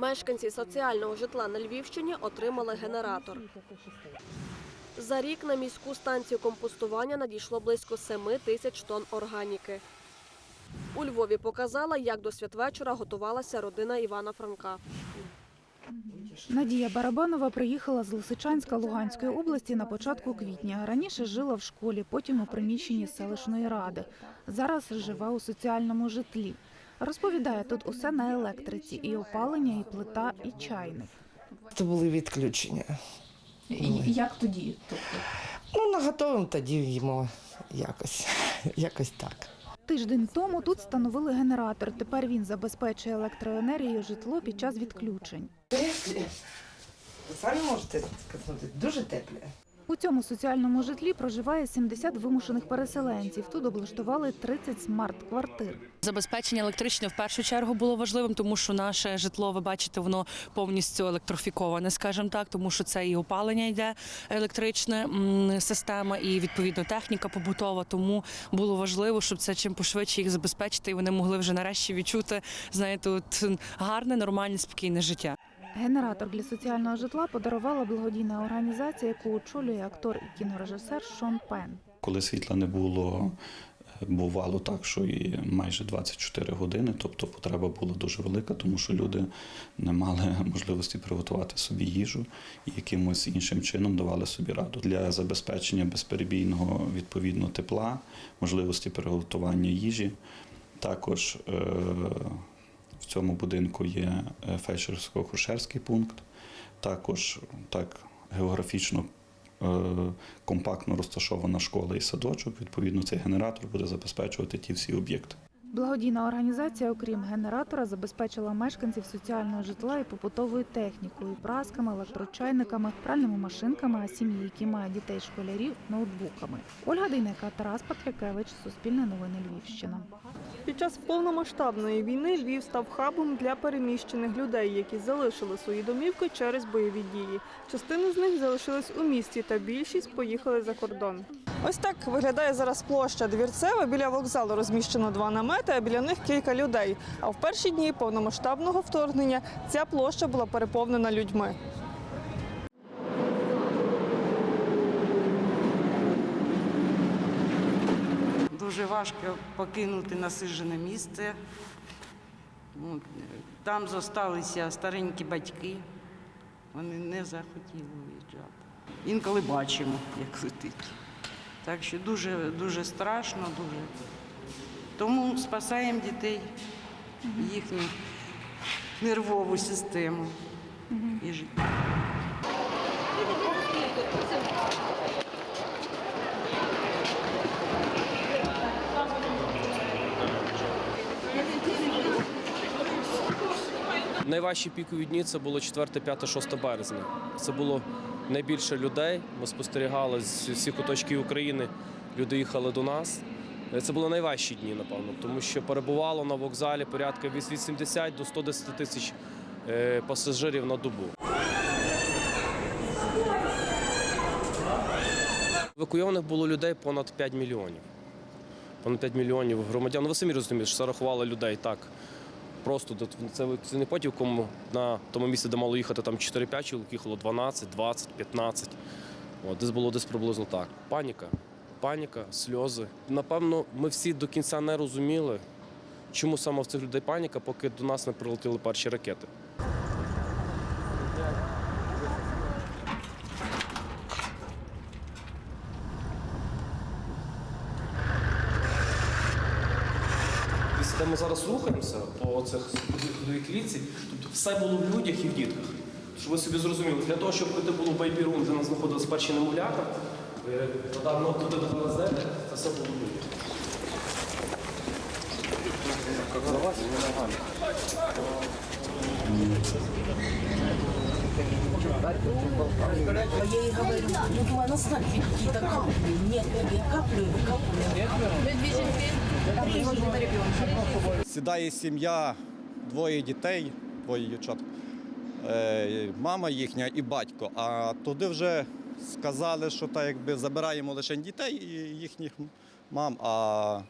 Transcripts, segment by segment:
Мешканці соціального житла на Львівщині отримали генератор. За рік на міську станцію компостування надійшло близько 7 тисяч тонн органіки. У Львові показала, як до святвечора готувалася родина Івана Франка. Надія Барабанова приїхала з Лисичанська Луганської області на початку квітня. Раніше жила в школі, потім у приміщенні селищної ради. Зараз живе у соціальному житлі. Розповідає, тут усе на електриці, і опалення, і плита, і чайник. Це були відключення. Як тоді? Тобто Ну, наготовим тоді їмо якось, якось так. тиждень тому тут встановили генератор. Тепер він забезпечує електроенергією житло під час відключень. Теплі. Ви самі можете сказати, дуже теплі. У цьому соціальному житлі проживає 70 вимушених переселенців. Тут облаштували 30 смарт-квартир. Забезпечення електричне в першу чергу було важливим, тому що наше житло, ви бачите, воно повністю електрифіковане, скажімо так, тому що це і опалення йде електричне м, система, і відповідно техніка побутова. Тому було важливо, щоб це чим пошвидше їх забезпечити, і вони могли вже нарешті відчути, знаєте, от гарне, нормальне, спокійне життя. Генератор для соціального житла подарувала благодійна організація, яку очолює актор і кінорежисер Шон Пен. Коли світла не було, бувало так, що і майже 24 години, тобто потреба була дуже велика, тому що люди не мали можливості приготувати собі їжу і якимось іншим чином давали собі раду для забезпечення безперебійного відповідно тепла, можливості приготування їжі. Також е, цьому будинку є е, фельдшерсько-акушерський пункт. Також так географічно е, компактно розташована школа і садочок. Відповідно, цей генератор буде забезпечувати ті всі об'єкти. Благодійна організація, окрім генератора, забезпечила мешканців соціального житла і побутовою технікою, прасками, електрочайниками, пральними машинками, а сім'ї, які мають дітей школярів, ноутбуками. Ольга Дейнека, Тарас Патрякевич, Суспільне новини Львівщина. Під час повномасштабної війни Львів став хабом для переміщених людей, які залишили свої домівки через бойові дії. Частина з них залишилась у місті, та більшість поїхали за кордон. Ось так виглядає зараз площа Двірцева. Біля вокзалу розміщено два намети, а біля них кілька людей. А в перші дні повномасштабного вторгнення ця площа була переповнена людьми. Дуже важко покинути насиджене місце. Ну, Там зосталися старенькі батьки. Вони не захотіли виїжджати. Інколи бачимо, як летить. Так що дуже, дуже страшно, дуже. Тому спасаємо дітей, їхню нервову систему і життя. Найважчі пікові дні це було 4, 5, 6 березня. Це було найбільше людей. Ми спостерігали з всіх куточків України. Люди їхали до нас. Це були найважчі дні, напевно, тому що перебувало на вокзалі порядка від 80 до 110 тисяч е, пасажирів на добу. Евакуйованих було людей понад 5 мільйонів. Понад 5 мільйонів громадян. Ну, ви самі розумієте, що це рахували людей так. Просто це, не потівком на тому місці, де мало їхати там 4-5 чоловік, їхало 12, 20, 15. От, десь було десь приблизно так. Паніка. Паніка, сльози. Напевно, ми всі до кінця не розуміли, чому саме в цих людей паніка, поки до нас не прилетіли перші ракети. Де ми зараз рухаємося по цих ходовій клітці, тобто все було в людях і в дітках. Щоб ви собі зрозуміли, для того, щоб прийти було в бейбі-рум, де нас знаходилися перші немовлята, подавно туди довезете, це все було в людях. Я ну думаю, на знак какие-то капли. Нет, я каплю, каплю. Сідає сім'я, двоє дітей, двоє дівчат, е, мама їхня і батько. А туди вже сказали, що так якби забираємо лише дітей і їхніх мам, а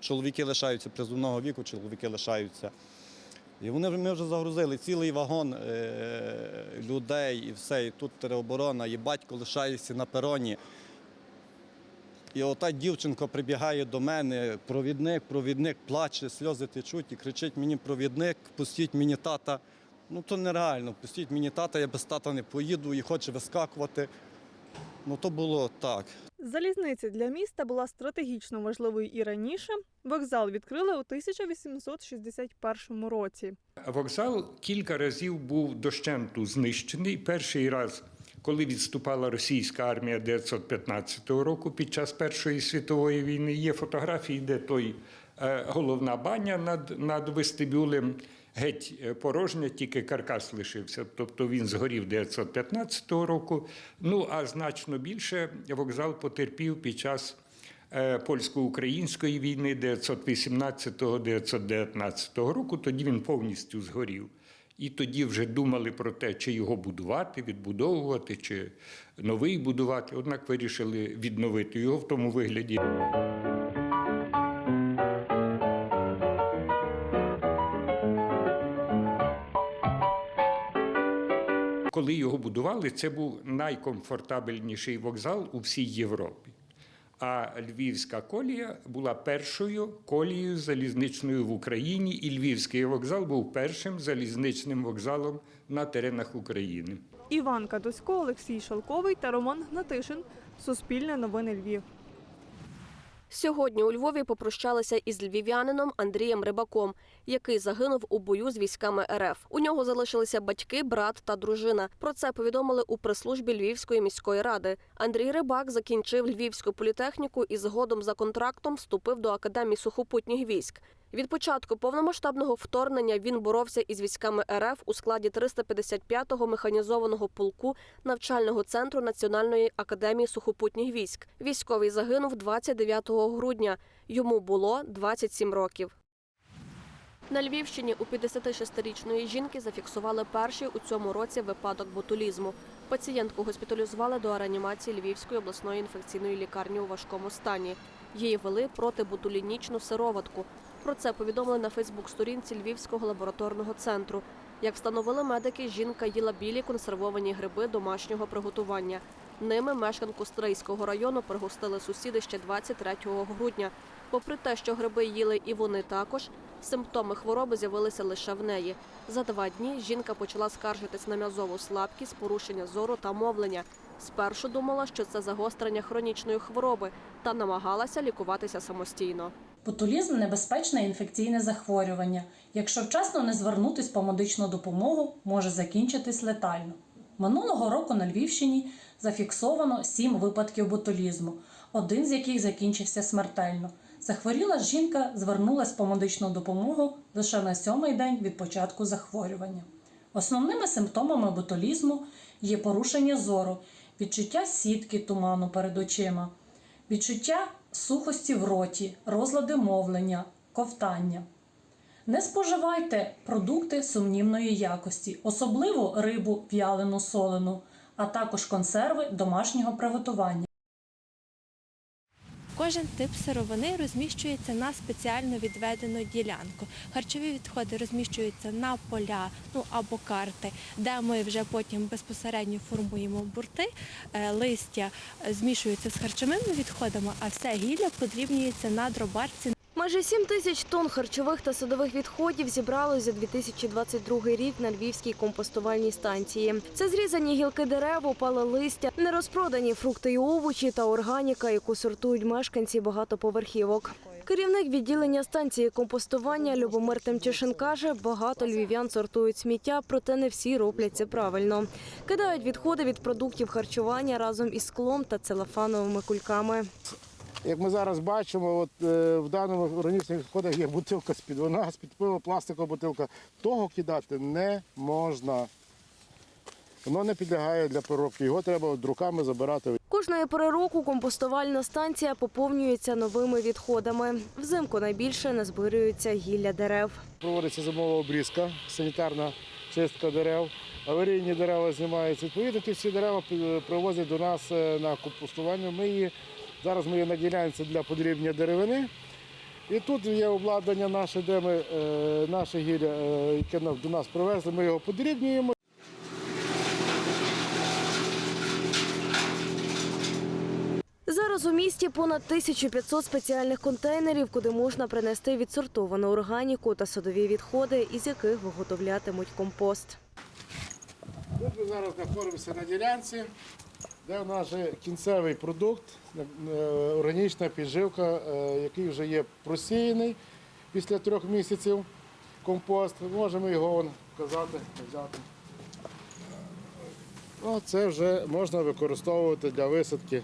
чоловіки лишаються призовного віку, чоловіки лишаються І вони ми вже загрузили цілий вагон е, людей і все. І тут тероборона, і батько лишається на пероні. І ота дівчинка прибігає до мене, провідник, провідник, плаче, сльози течуть і кричить мені провідник, пустіть мені тата. Ну то нереально, пустіть мені тата, я без тата не поїду і хоче вискакувати. Ну то було так. Залізниця для міста була стратегічно важливою і раніше. Вокзал відкрили у 1861 році. Вокзал кілька разів був дощенту знищений. Перший раз, коли відступала російська армія 1915 року під час Першої світової війни, є фотографії, де той е, головна баня над, над вестибюлем геть е, порожня, тільки каркас лишився. Тобто він згорів 1915 року. Ну а значно більше вокзал потерпів під час е, польсько-української війни 1918-1919 року. Тоді він повністю згорів. І тоді вже думали про те, чи його будувати, відбудовувати, чи новий будувати. Однак вирішили відновити його в тому вигляді. Коли його будували, це був найкомфортабельніший вокзал у всій Європі. А Львівська колія була першою колією залізничною в Україні, і Львівський вокзал був першим залізничним вокзалом на теренах України. Іван Кадусько, Олексій Шалковий та Роман Гнатишин. Суспільне новини Львів. Сьогодні у Львові попрощалися із львів'янином Андрієм Рибаком, який загинув у бою з військами РФ. У нього залишилися батьки, брат та дружина. Про це повідомили у прес-службі Львівської міської ради. Андрій Рибак закінчив Львівську політехніку і згодом за контрактом вступив до академії сухопутніх військ. Від початку повномасштабного вторгнення він боровся із військами РФ у складі 355-го механізованого полку навчального центру Національної академії сухопутніх військ. Військовий загинув 29 грудня. Йому було 27 років. На Львівщині у 56-річної жінки зафіксували перший у цьому році випадок ботулізму. Пацієнтку госпіталізували до реанімації Львівської обласної інфекційної лікарні у важкому стані. Її вели протиботулінічну сироватку. Про це повідомили на Фейсбук-сторінці Львівського лабораторного центру. Як встановили медики, жінка їла білі консервовані гриби домашнього приготування. Ними мешканку Стрийського району пригостили сусіди ще 23 грудня. Попри те, що гриби їли і вони також, симптоми хвороби з'явилися лише в неї. За два дні жінка почала скаржитись на м'язову слабкість, порушення зору та мовлення. Спершу думала, що це загострення хронічної хвороби, та намагалася лікуватися самостійно. Ботулізм небезпечне інфекційне захворювання. Якщо вчасно не звернутись по медичну допомогу, може закінчитись летально. Минулого року на Львівщині зафіксовано сім випадків ботулізму, один з яких закінчився смертельно. Захворіла жінка звернулась по медичну допомогу лише на сьомий день від початку захворювання. Основними симптомами ботулізму є порушення зору, відчуття сітки туману перед очима, відчуття сухості в роті, розлади мовлення, ковтання. Не споживайте продукти сумнівної якості, особливо рибу в'ялену солену, а також консерви домашнього приготування. Кожен тип сировини розміщується на спеціально відведену ділянку. Харчові відходи розміщуються на поля ну або карти, де ми вже потім безпосередньо формуємо бурти. Е, Листя змішуються з харчовими відходами, а все гілля подрібнюється на дробарці. Майже 7 тисяч тонн харчових та садових відходів зібрали за 2022 рік на львівській компостувальній станції. Це зрізані гілки дерев, опале листя, нерозпродані фрукти і овочі та органіка, яку сортують мешканці багатоповерхівок. Керівник відділення станції компостування Любомир Темчишин каже, багато львів'ян сортують сміття, проте не всі роблять це правильно. Кидають відходи від продуктів харчування разом із склом та целофановими кульками. Як ми зараз бачимо, от е, в даному органічних відходах є бутилка з-під вина, з-під пива, пластикова бутилка. Того кидати не можна. Воно не підлягає для переробки. Його треба от руками забирати. Кожної пори року компостувальна станція поповнюється новими відходами. Взимку найбільше назбирюється гілля дерев. Проводиться зимова обрізка, санітарна чистка дерев, аварійні дерева знімаються. Відповідно, ті всі дерева привозять до нас е, на компостування. Ми її зараз ми її на ділянці для подрібнення деревини. І тут є обладнання наше, де ми е, наше гілля, е, яке до нас привезли, ми його подрібнюємо. Зараз у місті понад 1500 спеціальних контейнерів, куди можна принести відсортовану органіку та садові відходи, із яких виготовлятимуть компост. Тут ми зараз знаходимося на ділянці, де же кінцевий продукт, е, органічна підживка, е, який вже є просіяний після трьох місяців компост. Можемо його вон, показати, взяти. Ну, це вже можна використовувати для висадки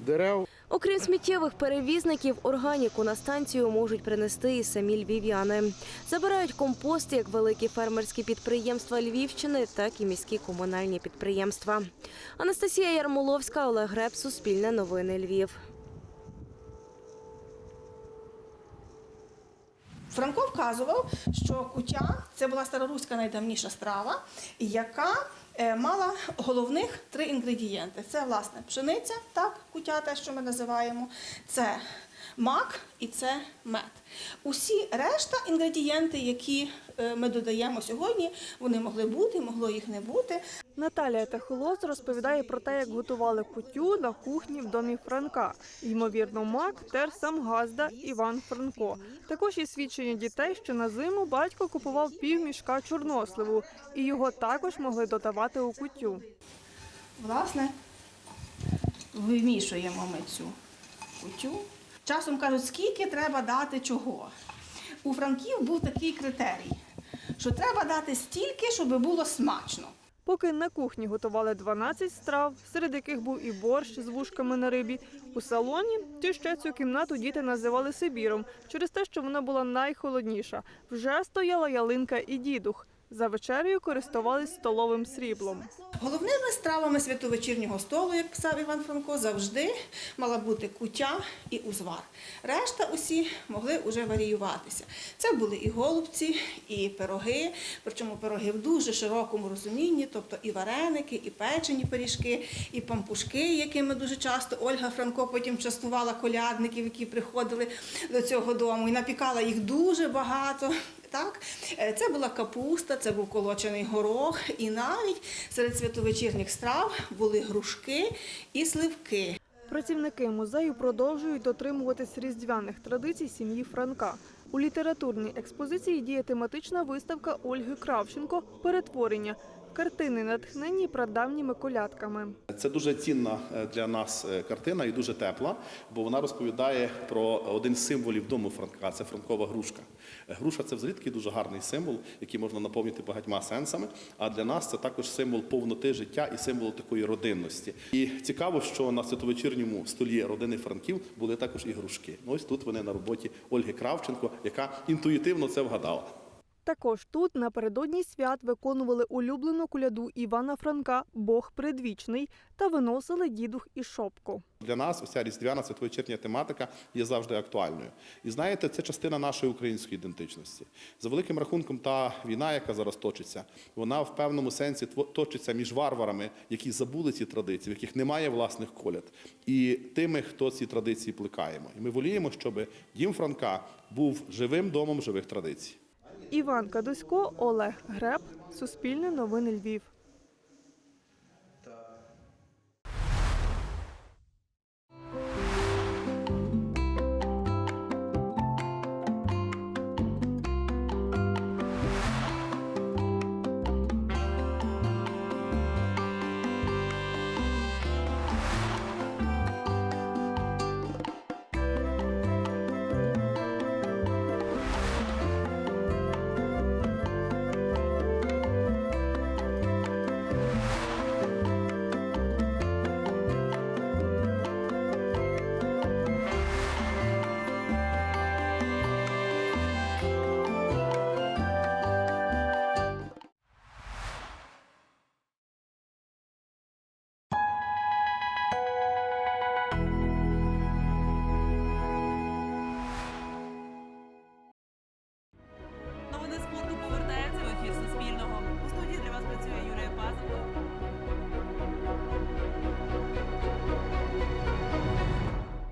дерев. Окрім сміттєвих перевізників, органіку на станцію можуть принести і самі львів'яни. Забирають компост як великі фермерські підприємства Львівщини, так і міські комунальні підприємства. Анастасія Ярмоловська, Олег Греб, Суспільне новини Львів. Франко вказував, що кутя це була староруська найдавніша страва, яка мала головних три інгредієнти: це власне пшениця, так, кутя, те, що ми називаємо, це мак і це мед. Усі решта інгредієнти, які е, ми додаємо сьогодні, вони могли бути, могло їх не бути. Наталія Техолос розповідає про те, як готували кутю на кухні в домі Франка. Ймовірно, мак тер сам газда Іван Франко. Також є свідчення дітей, що на зиму батько купував пів мішка чорносливу, і його також могли додавати у кутю. Власне, вимішуємо ми цю кутю. Часом кажуть, скільки треба дати чого. У франків був такий критерій, що треба дати стільки, щоб було смачно. Поки на кухні готували 12 страв, серед яких був і борщ з вушками на рибі. У салоні чи ще цю кімнату діти називали Сибіром через те, що вона була найхолодніша. Вже стояла ялинка і дідух. За вечерею користувались столовим сріблом. Головними стравами святовечірнього столу, як писав Іван Франко, завжди мала бути кутя і узвар. Решта усі могли вже варіюватися. Це були і голубці, і пироги, причому пироги в дуже широкому розумінні, тобто і вареники, і печені пиріжки, і пампушки, якими дуже часто Ольга Франко потім частувала колядників, які приходили до цього дому, і напікала їх дуже багато. Так, Е, це була капуста, це був колочений горох, і навіть серед святовечірніх страв були грушки і сливки. Працівники музею продовжують дотримуватись різдвяних традицій сім'ї Франка. У літературній експозиції діє тематична виставка Ольги Кравченко Перетворення. Картини натхнені прадавніми колядками. Це дуже цінна е, для нас е, картина і дуже тепла, бо вона розповідає про один з символів дому Франка це франкова грушка. Груша це взагалі дуже гарний символ, який можна наповнити багатьма сенсами. А для нас це також символ повноти життя і символ такої родинності. І цікаво, що на святовечірньому столі родини Франків були також і грушки. Ось тут вони на роботі Ольги Кравченко, яка інтуїтивно це вгадала. Також тут напередодні свят виконували улюблену коляду Івана Франка Бог предвічний та виносили дідух і шопку. Для нас оця різдвяна святовечірня тематика є завжди актуальною. І знаєте, це частина нашої української ідентичності. За великим рахунком, та війна, яка зараз точиться, вона в певному сенсі точиться між варварами, які забули ці традиції, в яких немає власних коляд, і тими, хто ці традиції плекаємо. І ми воліємо, щоб дім Франка був живим домом живих традицій. Іван Кадусько, Олег Греб, Суспільне новини Львів.